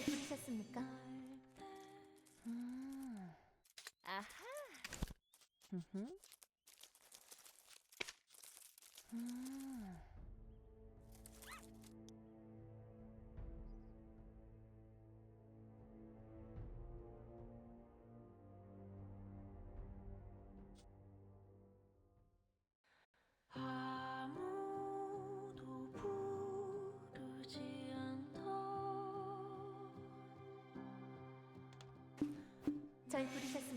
잘 부르셨습니까? 잘 부르셨습니까?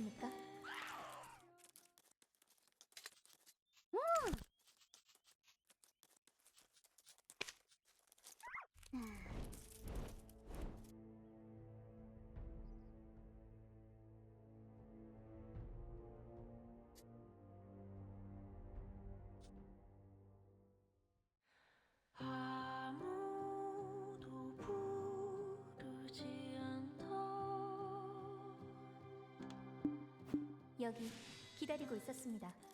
여기 기다리고 있었습니다.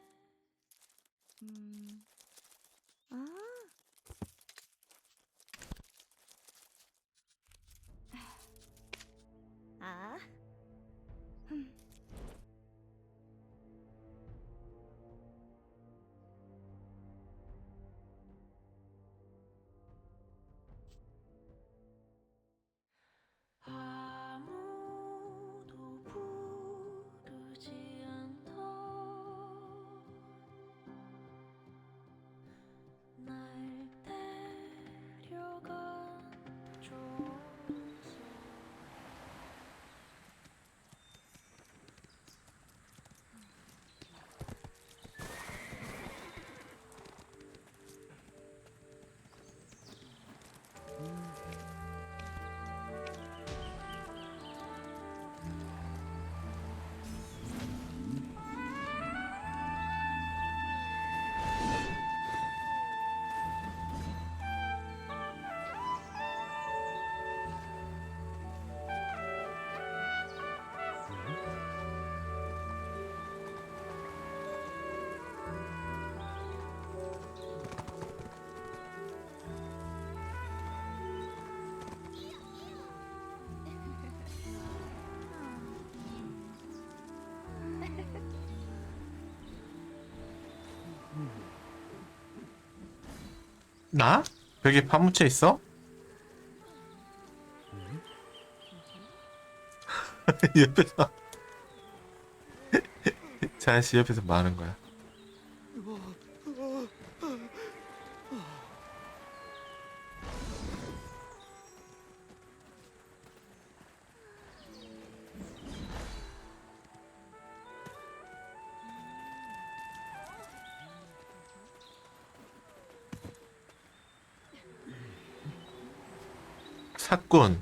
나? 벽에 파묻혀 있어? 옆에서 자연 씨 옆에서 뭐 하는 거야? 사건.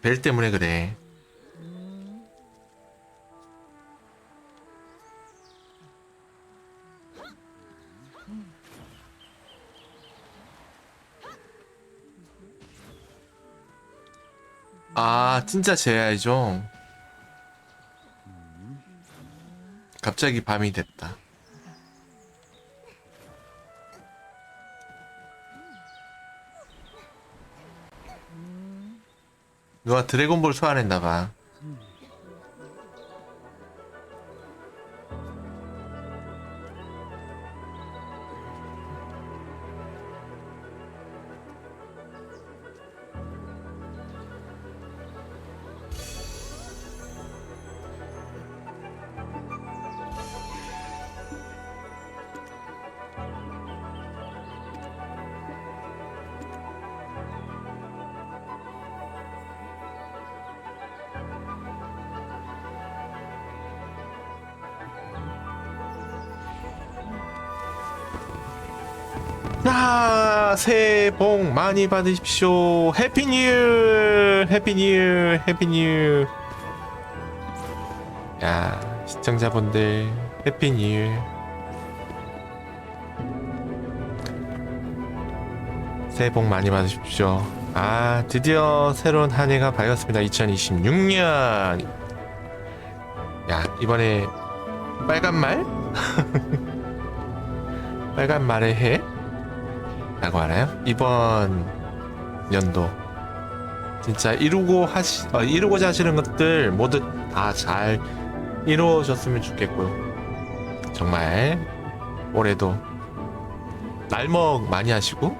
벨 때문에 그래. 아 진짜 제야이죠? 갑자기 밤이 됐다 누가 드래곤볼 소환했나봐. 새해 복 많이 받으십시오. 해피 뉴 해피 뉴 해피 뉴 야, 시청자분들 해피 뉴 새해 복 많이 받으십시오. 아, 드디어 새로운 한 해가 밝았습니다. 2026년. 야, 이번에 빨간 말? 빨간 말의 해? 라고 하나요? 이번 연도 진짜 이루고 하시 어, 이루고자 하시는 것들 모두 다 잘 이루어졌으면 좋겠고요. 정말 올해도 날먹 많이 하시고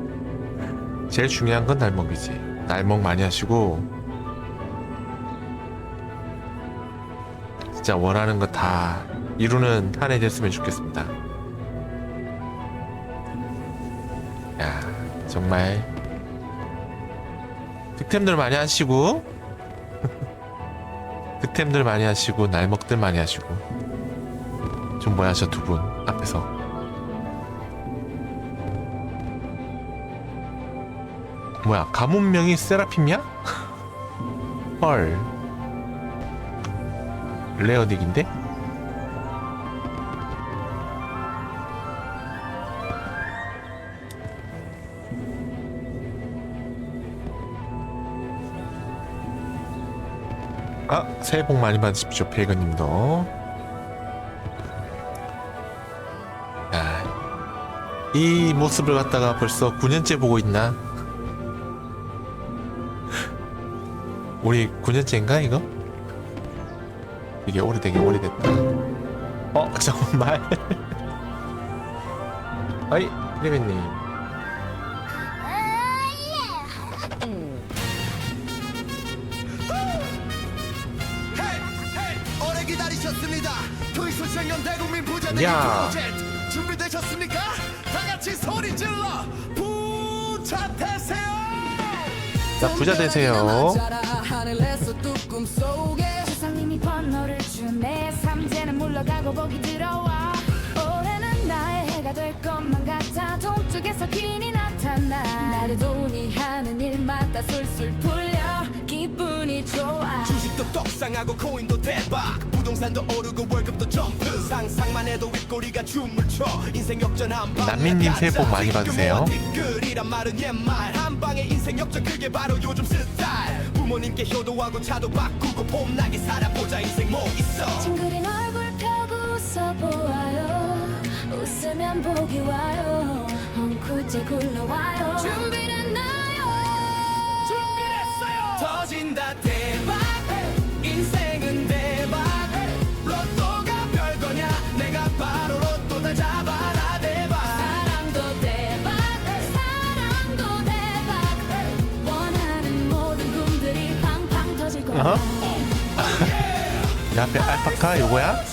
제일 중요한 건 날먹이지. 날먹 많이 하시고 진짜 원하는 거 다 이루는 한 해 됐으면 좋겠습니다. 정말. 득템들 많이 하시고. 득템들 많이 하시고 날먹들 많이 하시고. 좀 뭐야 저 두 분 앞에서. 뭐야 가문명이 세라핌이야? 헐. 레어닉인데? 아 새해 복 많이 받으십시오 페이건님도 야, 이 모습을 갖다가 벌써 9년째 보고 있나? 우리 9년째인가 이거? 이게 오래되긴 오래됐다 어 잠깐만 어이 리베님 야. 준비되셨습니까? 다 같이 소리 질러. 부자 되세요. 자 부자 되세요. 세상님이 번호를 주네 삼재는 물러가고 복이 들어와. 올해는 나의 해가 될 것만 같아. 동쪽에서 귀인이 나타나. 나를 돈이 하는 일마다. 술술 풀려. 기분이 좋아 주식도 떡상하고 코인도 대박. 부동산도 오르고 월급도 점프. 상상만 해도 윗꼬리가 춤을 춰. 인생 역전 한방 남민님 새해 복 많이 받으세요. 댓글이란 말은 옛말. 한 방에 인생 역전 그게 바로 요즘 스타일. 부모님께 효도하고 차도 바꾸고 봄나게 살아보자. 인생 뭐 있어? 징그린 얼굴 펴고 웃어보아요. 웃으면 복이 와요. 엉쿨째 굴러와요. 준비됐나요. 터진다 대박 어허. 내 앞에 알파카 요거야?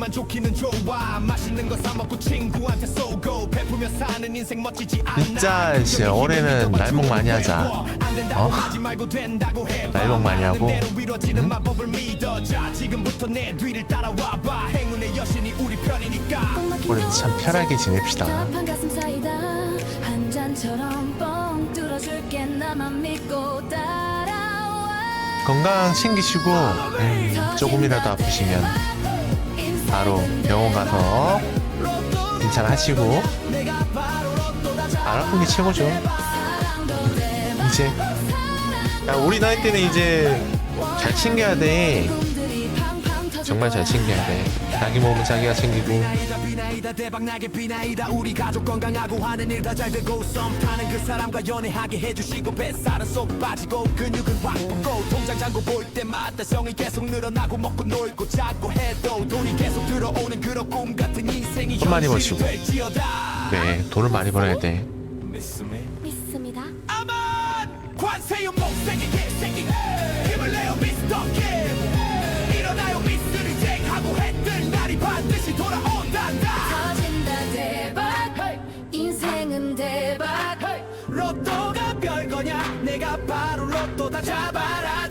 아니지만 좋기는 좋아. 맛있는 거 사 먹고 친구한테 쏘고 베푸며 사는 인생 멋지지 않나 진짜 이제 올해는 날먹 많이 하자. 어? 날먹 많이 하고. 여신이 우리 참 편하게 지냅시다. 건강 챙기시고 음, 조금이라도 아프시면 바로 병원 가서 진찰하시고 안 아픈 게 최고죠. 이제 야, 우리 나이 때는 이제 잘 챙겨야 돼. 정말 잘 챙겨야 돼. 자기 몸은 자기가 챙기고. 비나이다 비나이다 대박나게 비나이다. 우리 가족 건강하고 하는 일다 내가 바로 로또 다 잡아라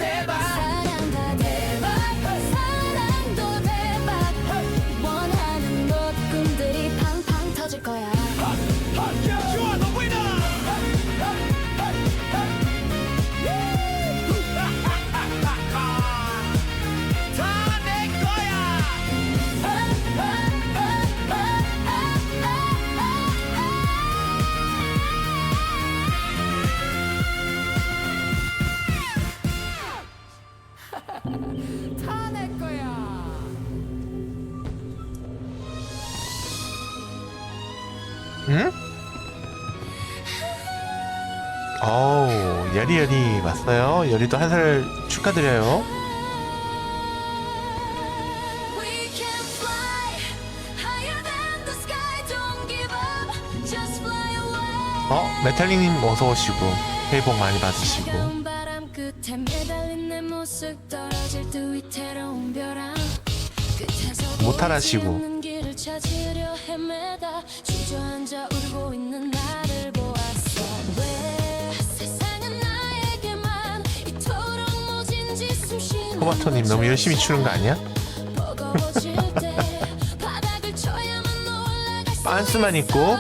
어우 여리여리 왔어요 여리도 한 살 축하드려요. 어? 메탈링님 어서 오시고 새해 복 많이 받으시고 바람 토마토님 너무 열심히 추는 거 아니야? 빤스만 입고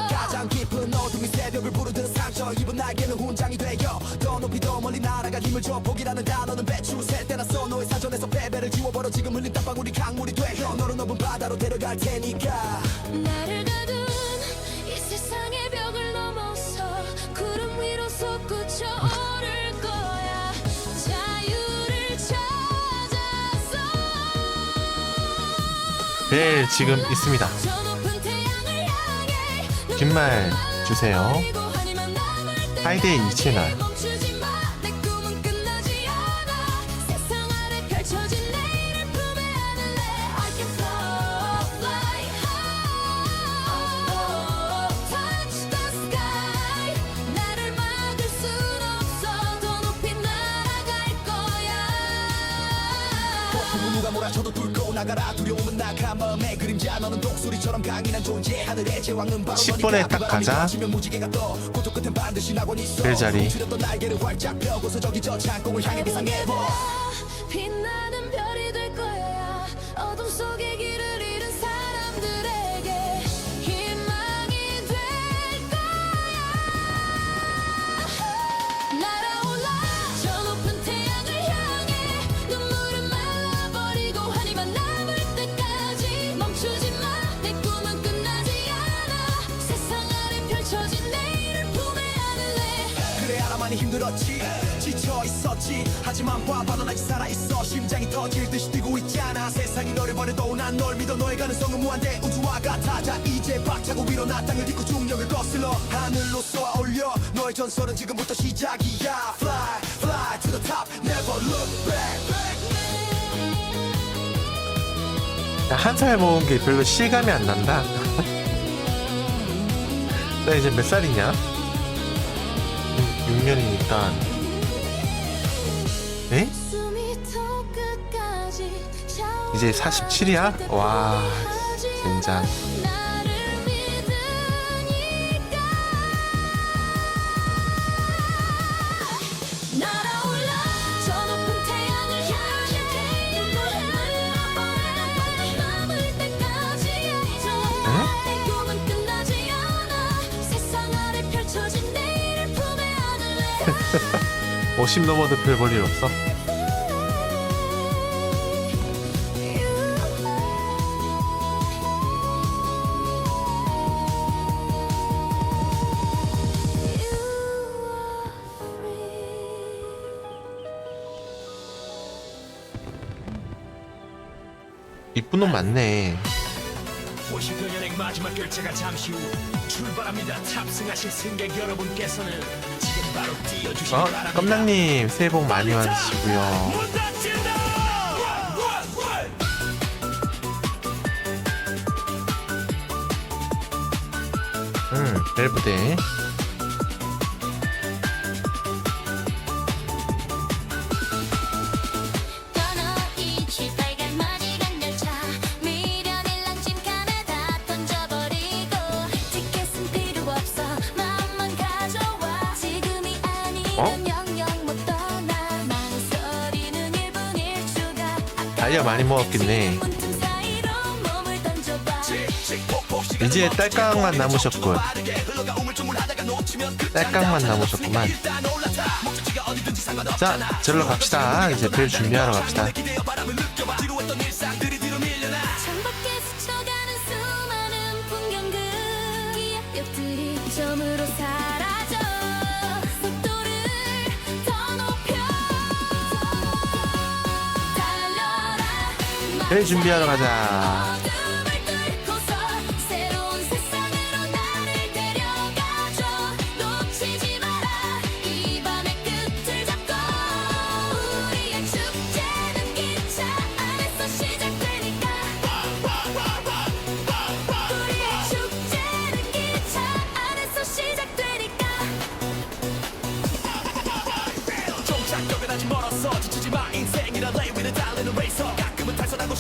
벨 지금 있습니다. 빈말 주세요. 하이데이 이 채널 10번에 딱 가자. 벨자리. 하지만 봐봐 넌 아직 살아있어. 심장이 터질 듯이 뛰고 있잖아. 세상이 너를 버려도 난 널 믿어. 너의 가능성은 무한대 우주와 같아 자. 이제 박차고 위로 나 땅을 딛고 중력을 거슬러. 하늘로 쏘아 올려. 너의 전설은 지금부터 시작이야. Fly, fly to the top, never look back. 한 살 먹은 게 별로 실감이 안 난다. 나 이제 몇 살이냐? 6년이니까 이제 47이야? 와 젠장 나를 믿으니까 날아올라 많네. 호시도 연행 마지막 결제가 잠시 후 출발합니다. 탑승하실 승객 여러분께서는 지금 바로 뛰어주시기 어? 바랍니다. 껌남님 새해 복 많이 받으시고요. 문 닫힌다! 음 벨부대 많이 먹었겠네. 이제 딸깍만 남으셨군. 딸깍만 남으셨구만. 자 절로 갑시다. 이제 벨 준비하러 갑시다. 기억들이 점으로 사 달려라 벨 준비하러 가자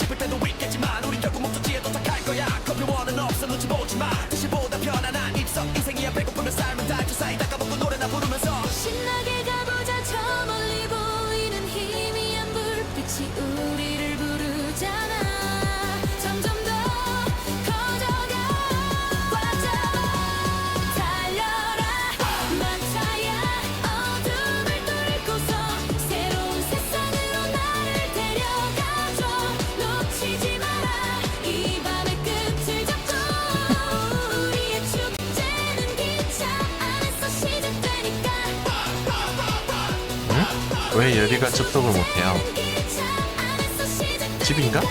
But they're the 여기가 접속을 못해요. 집인가?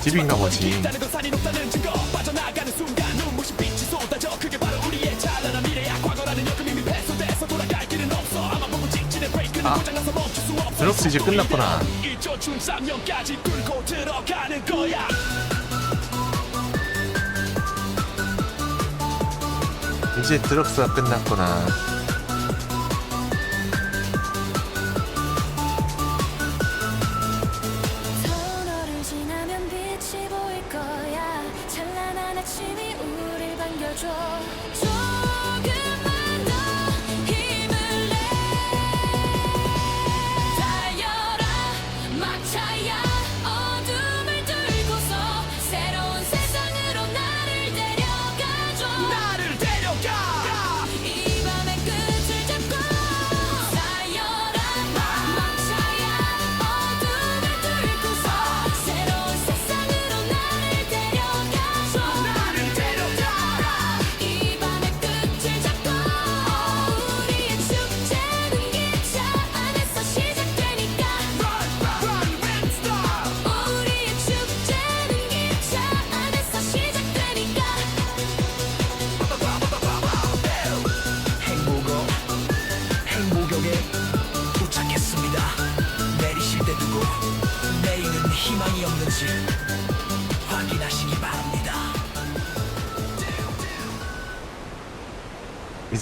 집인가 뭐지 아 드롭스 이제 끝났구나. 이제 드럭스가 끝났구나.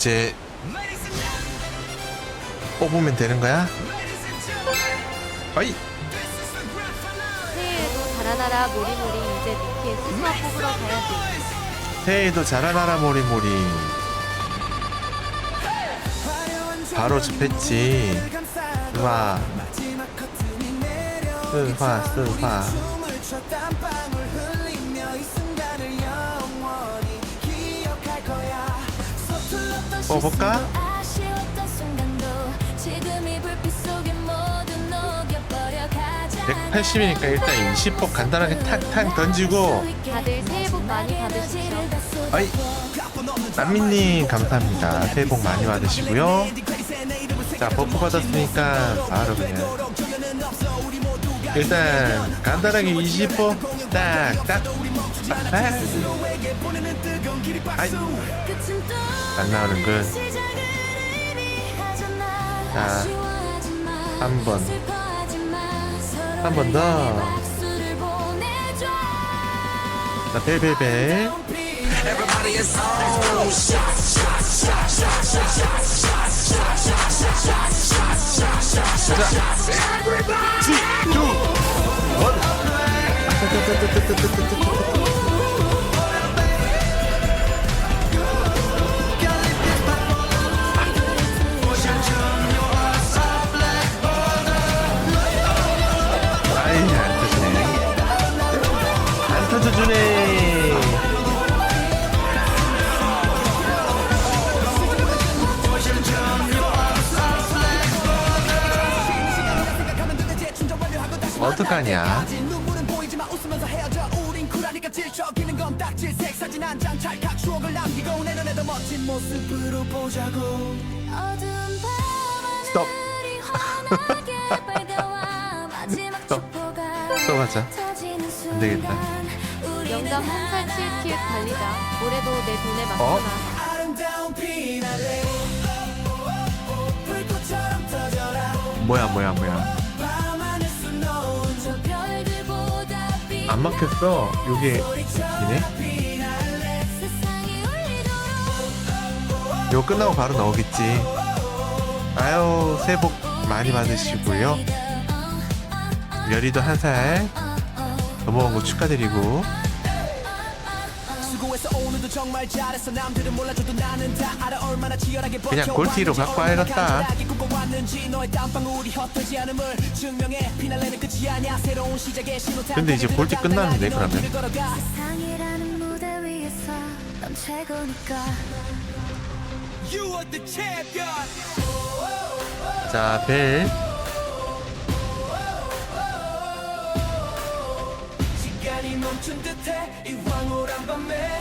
이제 뽑으면 되는 거야? 어이! 새해에도 달아나라 모리모리 이제 미키의 수수화 뽑으러 가야지. 새해에도 자라나라 모리모리. 바로 집했지. 우와 스화 스화 먹어볼까? 180이니까 일단 20번 간단하게 탁탁 던지고. 다들 새해 복 많이 받으십시오. 아이 남미님 감사합니다. 새해 복 많이 받으시고요. 자 버프 받았으니까 바로 그냥. 일단 간단하게 20번 딱딱. 딱. 아이. 안 나오는군. 자, 한 번. 한 번 더. 자, 벨벨벨. 자, 3, 2, 1. 어떡하냐? 스톱. 또 가자 안되겠다. 영감 한살 7키획 달리자 올해도 내 돈에 어? 맞춰라. 어? 뭐야 뭐야 뭐야. 안 막혔어. 요게 이네. 이거 끝나고 바로 나오겠지. 아유 새해 복 많이 받으시고요. 별이도 한 살 넘어간 거 축하드리고. 그냥 골티로 갖고 얼마나 와야겠다. 간절하게 꿈꿔왔는지 너의 땀방울이 헛되지 않음을 증명해. 피날레는 끝이 아니야. 새로운 시작의 신호 근데 이제 골티 끝나는데, 그러면? 세상이라는 무대 위에서 넌 최고니까. You are the champion. 자, 벨. 시간이 멈춘 듯해. 이 황홀한 밤에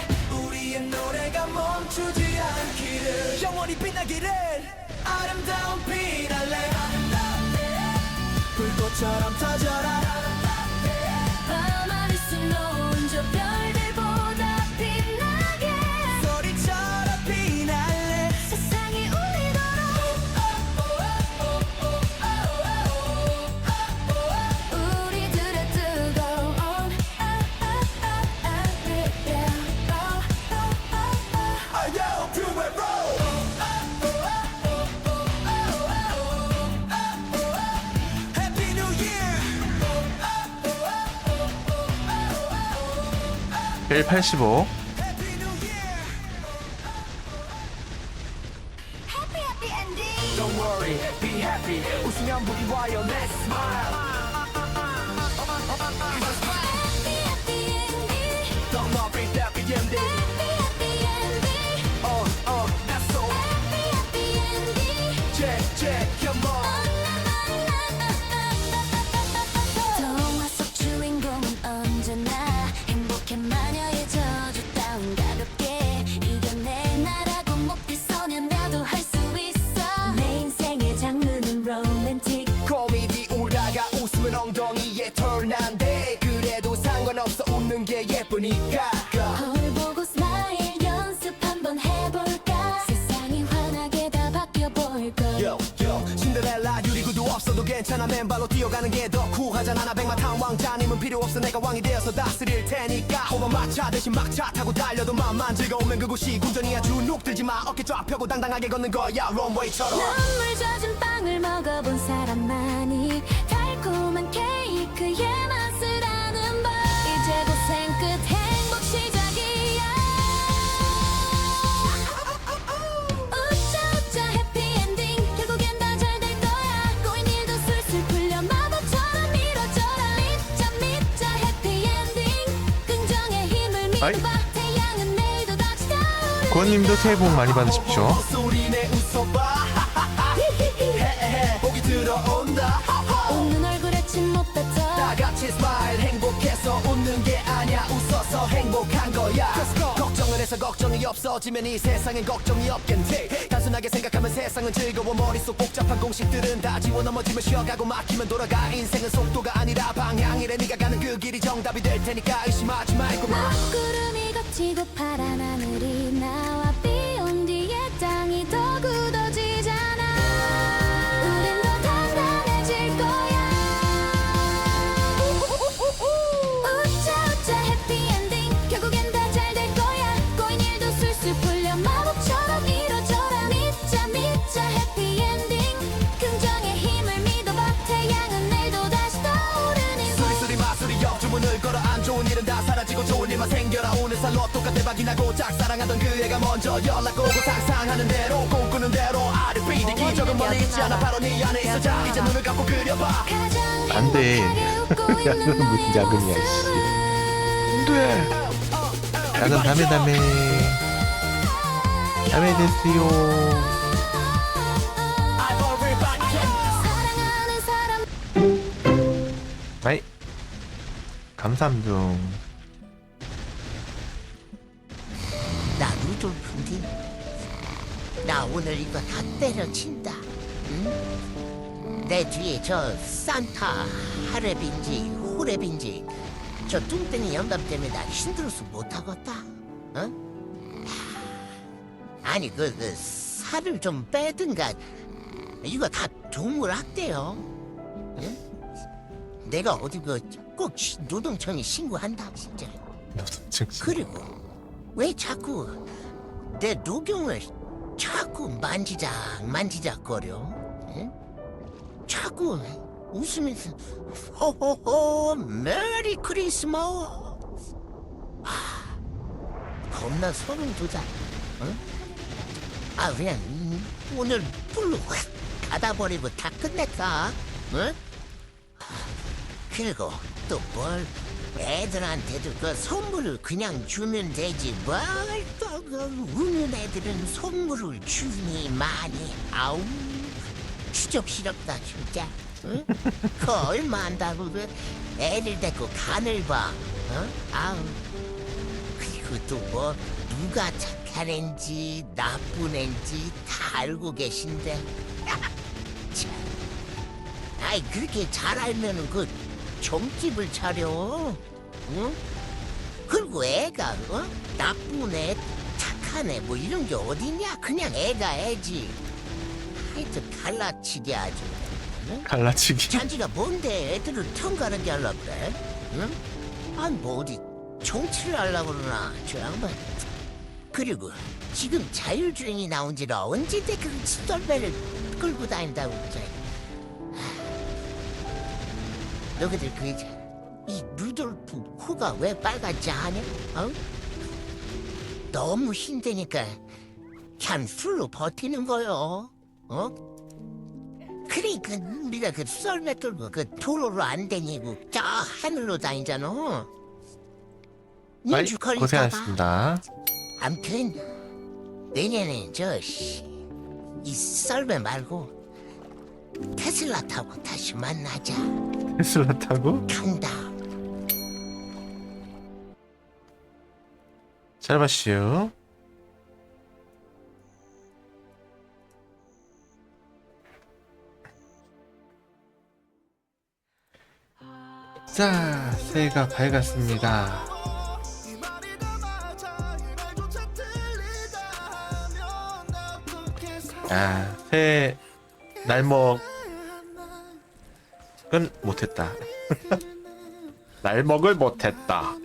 멈추지 않기를. 영원히 빛나기를. 아름다운 피날레 불꽃처럼 터져라 벨 85. Happy New Year! Happy Happy Ending Don't worry, be happy. 웃으면 복이 와요. Let's smile. 괜찮아 맨발로 뛰어가는 게 더 쿨하잖아. 나 백마탄 왕자님은 필요 없어. 내가 왕이 되어서 다스릴 테니까. 호박 마차 대신 막차 타고 달려도 맘만 즐거우면 그곳이 군전이야. 주눅 들지 마. 어깨 쫙 펴고 당당하게 걷는 거야. 런웨이처럼. 눈물 젖은 빵을 먹어본 사람만이 달콤한 케이크의 맛 아이. 구원님도 새해 복 많이 받으십시오. 다 같이 스마일 행복해서 웃는 게 아니야 웃어서 행복한 거야 해서 걱정이 없어지면 이 세상엔 걱정이 없겠지. 단순하게 생각하면 세상은 즐거워 머릿속 복잡한 공식들은 다 지워 넘어지면 쉬어가고 막히면 돌아가. 인생은 속도가 아니라 방향이래. 네가 가는 그 길이 정답이 될 테니까 의심하지 말고 구름이 걷히고 파란 하늘 살 로또가 대박이 나고 짝사랑하던 그 애가 먼저 연락 오고 상상하는 대로 꿈꾸는 대로 아르피디 기적은 멀리 있지 않아 바로 네 안에 있어 자 이제 눈을 감고 그려봐 가장 안 돼. 행복하게 웃고 있는 야는 무슨 야근이야, 씨. 안 돼. 야근 다음에 다음에. 다음에 됐어요. 아이. 루 돌프인데 나 오늘 이거 다 때려친다 응? 내 뒤에 저 산타 하랩인지 호랩인지 저 뚱땡이 영감 때문에 나 힘들어서 못하겠다 응? 아니 그, 그 살을 좀 빼든가 이거 다 동물 학대요 응? 내가 어디 그 꼭 노동청에 신고한다 진짜 증신. 그리고 왜 자꾸 내 녹용을 자꾸 만지작 만지작거려? 응? 자꾸 웃으면서 호호호 메리 크리스마스 아, 겁나 소름 돋아 응? 아 그냥 음, 오늘 불로 확 닫아버리고 다 끝냈다 응? 그리고 또 뭘 애들한테도 그 선물을 그냥 주면 되지 뭘또그 우는 애들은 선물을 주니 많이 아우 추적스럽다 진짜 응? 그 얼마 한다고 그 애들 데리고 간을 봐 어? 아우 그리고 또 뭐 누가 착한 앤지 나쁜 앤지 다 알고 계신데 참. 아이 그렇게 잘 알면은 그 점집을 차려 응? 그리고 애가 어? 나쁜 애 착한 애 뭐 이런 게 어딨냐 그냥 애가 애지 하여튼 갈라치게 아주 응? 갈라치기. 자기가 뭔데 애들을 턴가르게 하려고 그래? 응? 아니 뭐 어디 정치를 하려고 그러나 저 양반 그리고 지금 자율주행이 나온 지라 언제 때그 썰매를 끌고 다닌다고 그래 너희들 그이 루돌프 코가 왜 빨갛지 않냐? 어? 너무 힘드니까 그냥 술로 버티는 거요 어? 그러니까 우리가 그 썰매 끌고 그 도로로 안 다니고 저 하늘로 다니잖아. 아이, 민주 걸릴까 봐. 고생하셨습니다. 암튼 내년에 저이 썰매 말고 테슬라 타고 다시 만나자. 테슬라 타고 간다. 잘 봤슈. 자, 새해가 밝았습니다. 아, 새해 날먹은 못했다. 날먹을 못했다.